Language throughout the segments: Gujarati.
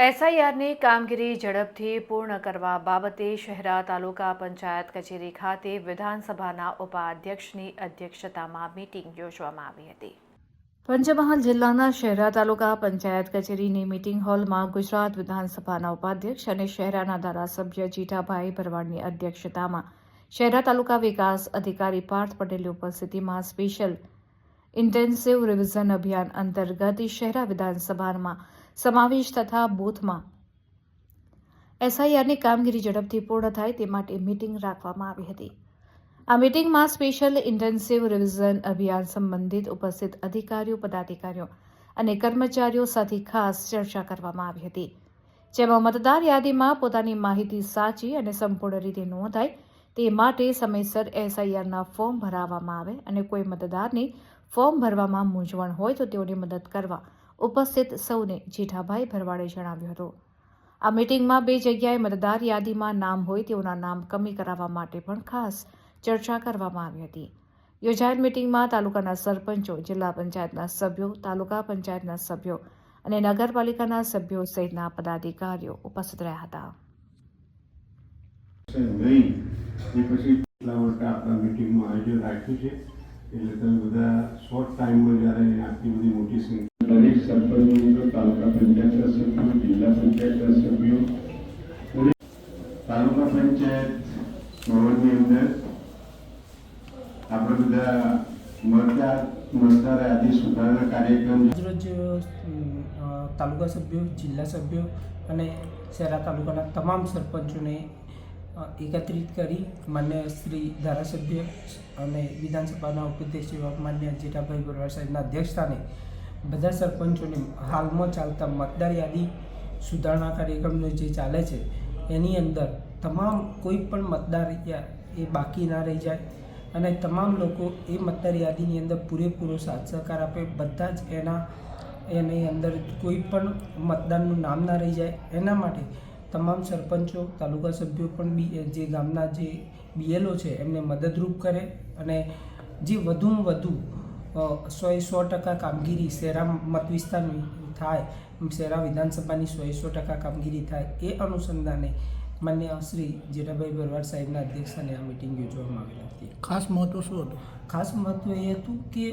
એસઆઈઆરની કામગીરી ઝડપથી પૂર્ણ કરવા બાબતે શહેરા તાલુકા પંચાયત કચેરી ખાતે વિધાનસભાના ઉપાધ્યક્ષની અધ્યક્ષતામાં મીટિંગ યોજવામાં આવી હતી. પંચમહાલ જિલ્લાના શહેરા તાલુકા પંચાયત કચેરીની મીટિંગ હોલમાં ગુજરાત વિધાનસભાના ઉપાધ્યક્ષ અને શહેરાના ધારાસભ્ય જીઠાભાઈ ભરવાડની અધ્યક્ષતામાં શહેરા તાલુકા વિકાસ અધિકારી પાર્થ પટેલની ઉપસ્થિતિમાં સ્પેશિયલ ઇન્ટેન્સિવ રિવિઝન અભિયાન અંતર્ગત શહેરા વિધાનસભામાં સમાવેશ તથા બૂથમાં એસઆઈઆરની કામગીરી ઝડપથી પૂર્ણ થાય તે માટે મીટિંગ રાખવામાં આવી હતી. આ મીટિંગમાં સ્પેશિયલ ઇન્ટેન્સિવ રિવિઝન અભિયાન સંબંધિત ઉપસ્થિત અધિકારીઓ, પદાધિકારીઓ અને કર્મચારીઓ સાથે ખાસ ચર્ચા કરવામાં આવી હતી, જેમાં મતદાર યાદીમાં પોતાની માહિતી સાચી અને સંપૂર્ણ રીતે નોંધાય તે માટે સમયસર એસઆઈઆરના ફોર્મ ભરાવવામાં આવે અને કોઈ મતદારની ફોર્મ ભરવામાં મૂંઝવણ હોય તો તેઓની મદદ કરવા ઉપસ્થિત સૌને જેઠાભાઈ ભરવાડે જણાવ્યું હતું. આ મીટિંગમાં બે જગ્યાએ મતદાર યાદીમાં નામ હોય તેઓના નામ કમી કરાવવા માટે પણ ખાસ ચર્ચા કરવામાં આવી હતી. યોજાયેલ મીટિંગમાં તાલુકાના સરપંચો, જિલ્લા પંચાયતના સભ્યો, તાલુકા પંચાયતના સભ્યો અને નગરપાલિકાના સભ્યો સહિતના પદાધિકારીઓ ઉપસ્થિત રહ્યા હતા. આયોજન મોટી સંખ્યા દરેક સરપંચો તાલુકા પંચાયતના સભ્યો જિલ્લા પંચાયતના સભ્યો દરેક તાલુકા પંચાયત ભવનની અંદર આપણે બધા મતદાર મતદાર યાદી સુધારણા કાર્યક્રમ. રોજ તાલુકા સભ્યો, જિલ્લા સભ્યો અને શહેરા તાલુકાના તમામ સરપંચોને એકત્રિત કરી માન્ય શ્રી ધારાસભ્ય અને વિધાનસભાના એવા માન્ય જેઠાભાઈ બરવાર સાહેબના અધ્યક્ષસ્થાને બધા સરપંચોને હાલમાં ચાલતા મતદાર યાદી સુધારણા કાર્યક્રમનો જે ચાલે છે એની અંદર તમામ કોઈ પણ મતદાર એ બાકી ના રહી જાય અને તમામ લોકો એ મતદાર યાદીની અંદર પૂરેપૂરો સાથ સહકાર આપે. બધા જ એના, એની અંદર કોઈ પણ મતદારનું નામ ના રહી જાય. એના માટે તમામ સરપંચો, તાલુકા સભ્યો પણ બી જે ગામના જે બીએલઓ છે એમને મદદરૂપ કરે અને જે વધુમાં વધુ સો એ સો ટકા કામગીરી શેરા મત વિસ્તારની થાય શેરા વિધાનસભાની સો એ સો ટકા કામગીરી થાય એ અનુસંધાને માન્ય શ્રી જેઠાભાઈ ભરવાડ સાહેબના અધ્યક્ષસ્થાને આ મિટિંગ યોજવામાં આવેલી હતી. ખાસ મહત્વ શું હતું? ખાસ મહત્વ એ હતું કે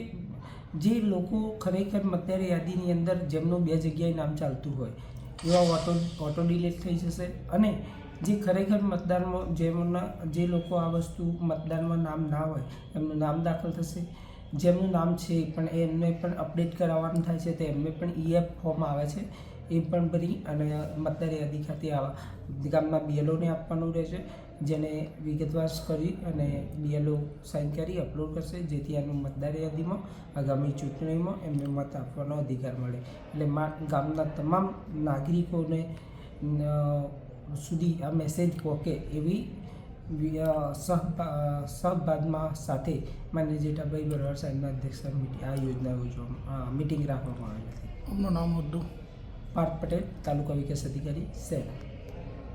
જે લોકો ખરેખર મતદાર યાદીની અંદર જેમનું બે જગ્યાએ નામ ચાલતું હોય એવા ઓટો ઓટો ડિલીટ થઈ જશે અને જે ખરેખર મતદારમાં જેમના જે લોકો આ વસ્તુ મતદારમાં નામ ના હોય એમનું નામ દાખલ થશે. જેમનું નામ છે પણ એમને પણ અપડેટ કરાવવાનું થાય છે, તો એમને પણ ઈએફ ફોર્મ આવે છે, એ પણ ભરી અને મતદાર યાદી ખાતે આવા ગામના બીએલઓને આપવાનું રહેશે, જેને વિગતવાર કરી અને બીએલઓ સાઇન કરી અપલોડ કરશે, જેથી આનું મતદાર યાદીમાં આગામી ચૂંટણીમાં એમને મત આપવાનો અધિકાર મળે. એટલે ગામના તમામ નાગરિકોને સુધી આ મેસેજ પહોંચે એવી સહભાગમાં સાથે માન્ય જેઠાભાઈ બરવાર સાહેબના અધ્યક્ષ આ યોજના યોજવામાં મિટિંગ રાખવામાં આવી હતી. એમનું નામ હતું પાર્થ પટેલ તાલુકા વિકાસ અધિકારી શહેર